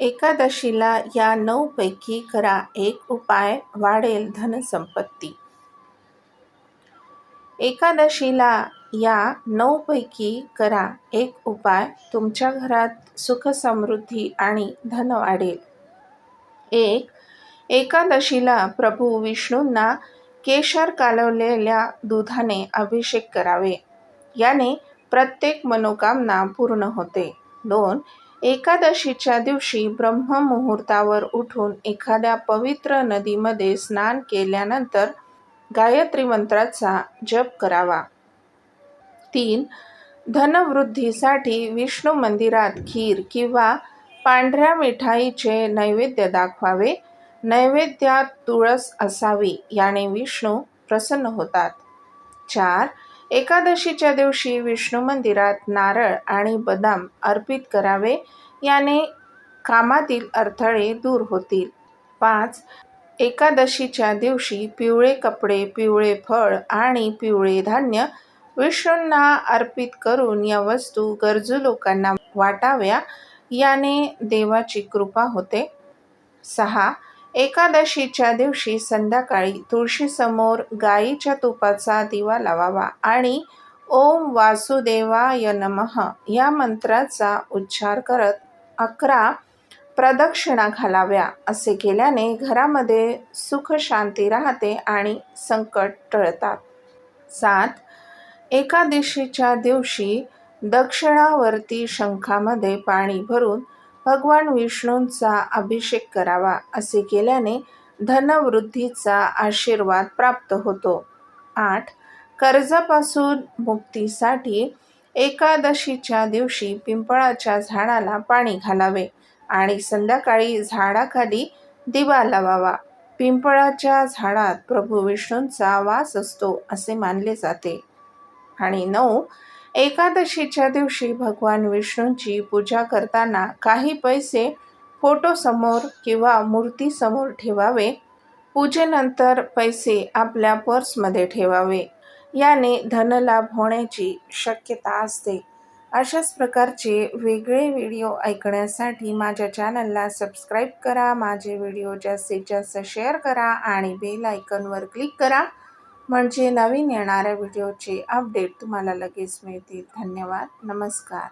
एकादशीला या नऊपैकी करा एक उपाय वाढेल धनसंपत्ती. एकादशीला या नऊपैकी करा एक उपाय तुमच्या घरात सुख समृद्धी आणि धन वाढेल. एक एकादशीला प्रभू विष्णूंना केशर कालवलेल्या दुधाने अभिषेक करावे. याने प्रत्येक मनोकामना पूर्ण होते. दोन एकादशीच्या दिवशी ब्रह्ममुहूर्तावर उठून एखाद्या पवित्र नदीमध्ये स्नान केल्यानंतर गायत्री मंत्राचा जप करावा. तीन धनवृद्धीसाठी विष्णू मंदिरात खीर किंवा पांढऱ्या मिठाईचे नैवेद्य दाखवावे. नैवेद्यात तुळस असावी याने विष्णू प्रसन्न होतात. चार एकादशीच्या दिवशी विष्णू मंदिरात नारळ आणि बदाम अर्पित करावे याने कामातील अडथळे दूर होतील. पाच एकादशीच्या दिवशी पिवळे कपडे पिवळे फळ आणि पिवळे धान्य विष्णूंना अर्पित करून या वस्तू गरजू लोकांना वाटाव्या याने देवाची कृपा होते. सहा एकादशीच्या दिवशी संध्याकाळी तुळशीसमोर गाईच्या तुपाचा दिवा लावावा आणि ओम वासुदेवाय नमः या मंत्राचा उच्चार करत अकरा प्रदक्षिणा घालाव्या असे केल्याने घरामध्ये सुख शांती राहते आणि संकट टळतात. सात एकादशीच्या दिवशी दक्षिणावर्ती शंखामध्ये पाणी भरून भगवान विष्णूंचा अभिषेक करावा असे केल्याने धनवृद्धीचा आशीर्वाद प्राप्त होतो. आठ कर्जापासून मुक्तीसाठी एकादशीच्या दिवशी पिंपळाच्या झाडाला पाणी घालावे आणि संध्याकाळी झाडाखाली दिवा लावावा. पिंपळाच्या झाडात प्रभू विष्णूंचा वास असतो असे मानले जाते. आणि नऊ एकादशीच्या दिवशी भगवान विष्णूंची पूजा करताना काही पैसे फोटोसमोर किंवा मूर्तीसमोर ठेवावे. पूजेनंतर पैसे आपल्या पर्समध्ये ठेवावे. याने धनलाभ होण्याची शक्यता असते. अशाच प्रकारचे वेगळे व्हिडिओ ऐकण्यासाठी माझ्या चॅनलला सबस्क्राईब करा माझे व्हिडिओ जास्तीत जास्त शेअर करा आणि बेल आयकनवर क्लिक करा. म्हणजे नवीन येणाऱ्या व्हिडिओचे अपडेट तुम्हाला लगेच मिळतील. धन्यवाद. नमस्कार.